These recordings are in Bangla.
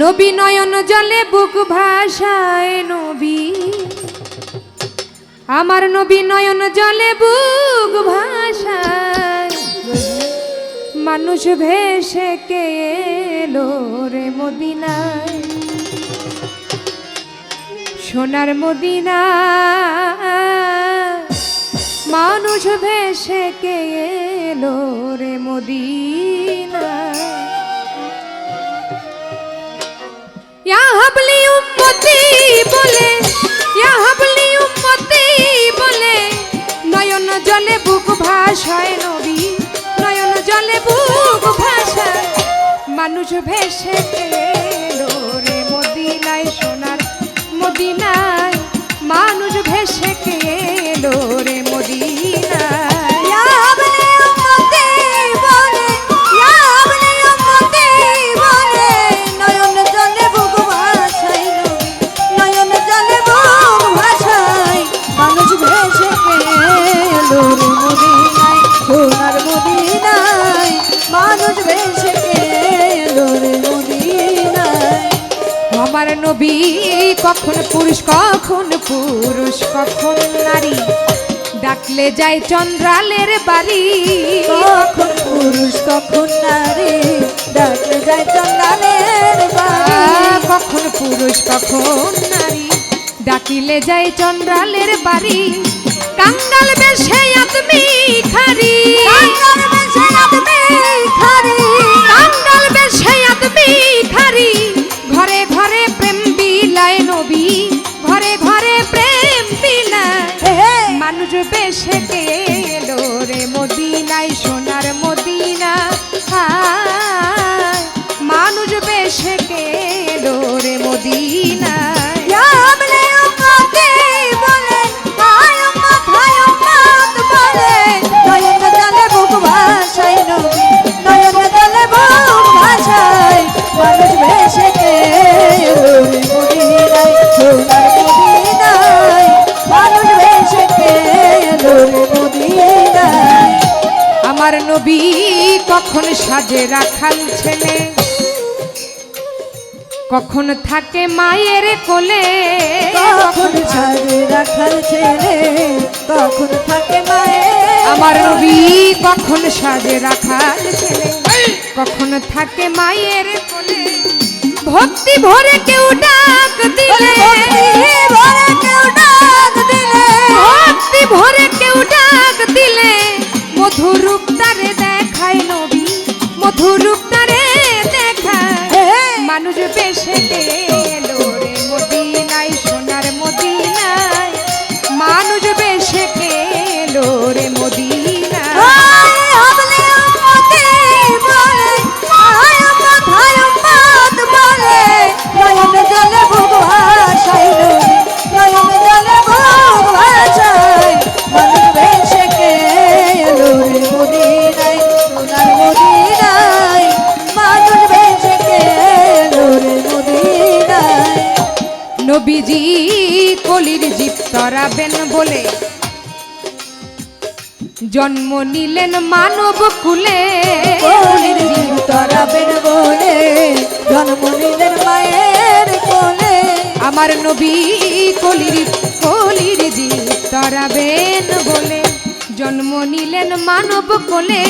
নবী নয়ন জলে বুক ভাষায় নবী। আমার নবী নয়ন জলে বুক ভাষায় মানুষ ভেসে কে এলো রে মদিনায়? সোনার মদিনা মানুষ ভেসে কে এলো রে মদিনা ইয়া হাবলি উম্মতি বলে ইয়া হাবলি উম্মতি বলে নয়ন জলে বুক ভাষায় নবী নয়ন জলে বুক ভাষায় মানুষ ভেসে মানুষ আমার নবী কখন পুরুষ কখন পুরুষ কখন নারী? ডাকলে যায় চন্দ্রালের বাড়ি। কখন পুরুষ কখন নারী? ডাকলে যায় চন্দ্রালের বাড়ি। কখন পুরুষ কখন নারী? ডাকিলে যায় চন্দ্রালের বাড়ি। কাঙ্গাল বেশে আদমি খারি। কাঙ্গাল মানুষ বেশে আমার নবী কখন সাজে রাখাল ছেলে? কখন থাকে মায়ের কোলে? কখন ছাড়ে রাখাল ছেলে? কখন থাকে মায়ের আমার নবী কখন সাজে রাখাল ছেলে? কখন থাকে মায়ের কোলে? ভক্তি ভরে কেউ ডাক দিলে। ভরে কেউ ডাক দিলে। ভক্তি ভরে কেউ ডাক দিলে। মধুরূপ মধুরূপ তারে দেখা। মানুষ বেশে কলির জীব তরাবেন বলে। জন্ম নিলেন মানব কুলে। জীব তরাবেন বলে জন্ম নিলেন মায়ের কোলে। আমার নবী কলির কলির জীব তরাবেন বলে। জন্ম নিলেন মানব কোলে।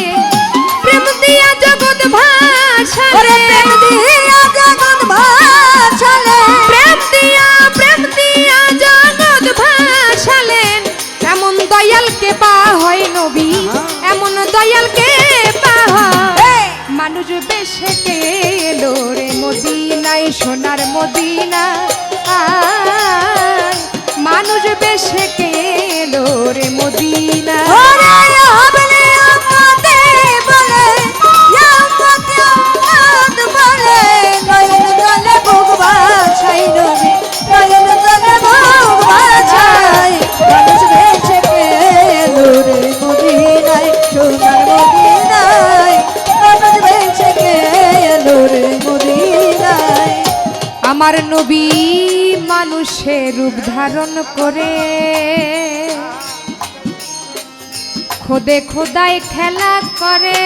প্রেম দিয়া জগৎ ভাষা প্রেম দিয়া জগৎ দিয়া প্রেম দিয়া হয় নবী এমন দয়ালকে কে মানুষ বেশে এলো রে মদিনায় সোনার মদিনা। মানুষ বেশে এলো রে মদিনা। বলে। আমার নবী মানুষের রূপ ধারণ করে। খোদে খোদায় খেলা করে।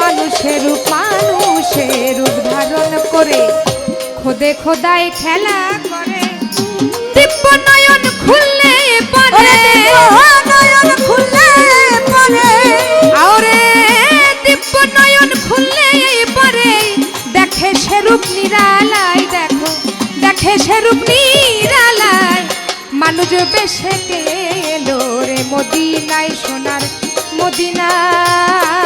মানুষের রূপ মানুষের রূপ ধারণ করে। খোদে খোদায় খেলা করে। দিব্য নয়ন খুললে পরে নয়ন খুললে পরে সেরূপ নিরালায় দেখো দেখে সেরূপ নিরালায় মানুষ বেশে গেলো রে মদিনায় সোনার মদিনায়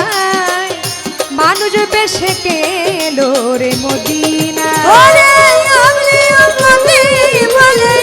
মানুষ বেশে গেলো রে মদিনায় বলে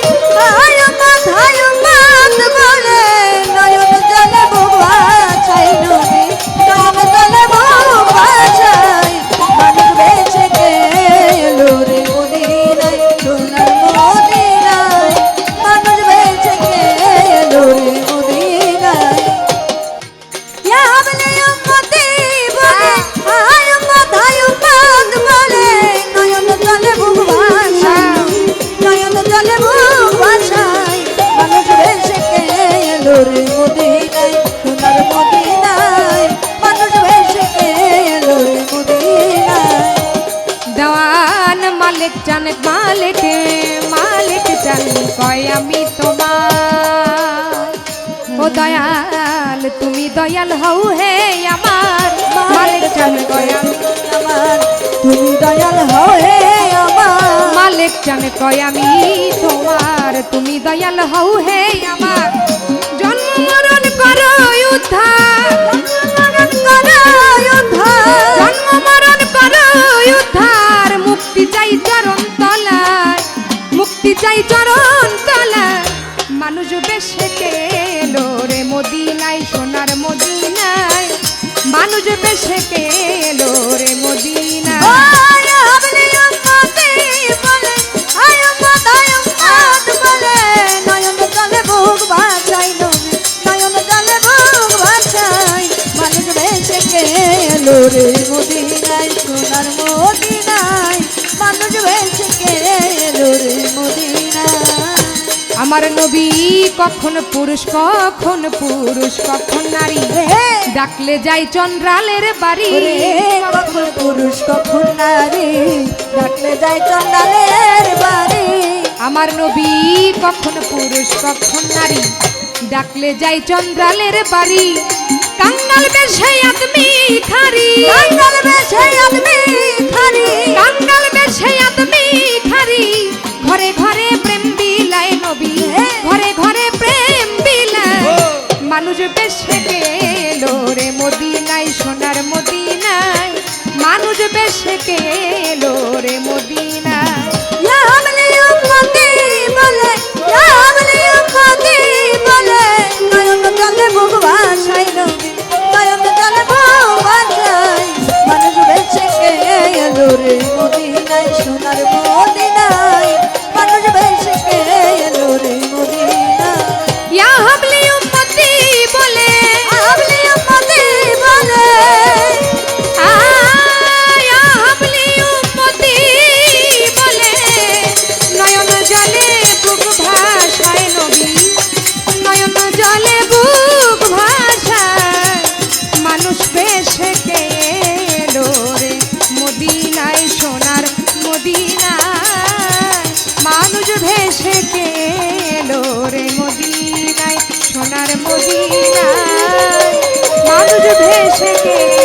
মালিক জানে মালিক মালিক জান কয় আমি তোমার। ও দয়াল তুমি দয়াল হও হে আমার মালিক। জান কয় আমি আমার তুমি দয়াল হয়ে আমার। মালিক জান কয় আমি তোমার। তুমি দয়াল হও হে আমার। জন্ম মরণ করো উদ্ধার। জন্ম মরণ করো উদ্ধার। মুক্তি চাই চরণ তলায়, মুক্তি চাই চরণ তলায়। মানুষ বেশে গেলো রে মদিনায়, সোনার মদিনায়। মানুষ বেশে গেলো রে মদিনায়। রে মদিনায়। আমার নবী কখন পুরুষ কখন পুরুষ কখন নারী? ডাকলে যাই চন্দ্রালের বাড়ি। কখন পুরুষ কখন নারী? ডাকলে যাই চন্দ্রালের বাড়ি। আমার নবী কখন পুরুষ কখন নারী? ডাকলে যাই চন্দ্রালের বাড়ি। কাঙ্গাল বেশে আদমি খারি কাঙ্গাল বেছে আদমি মদিনায়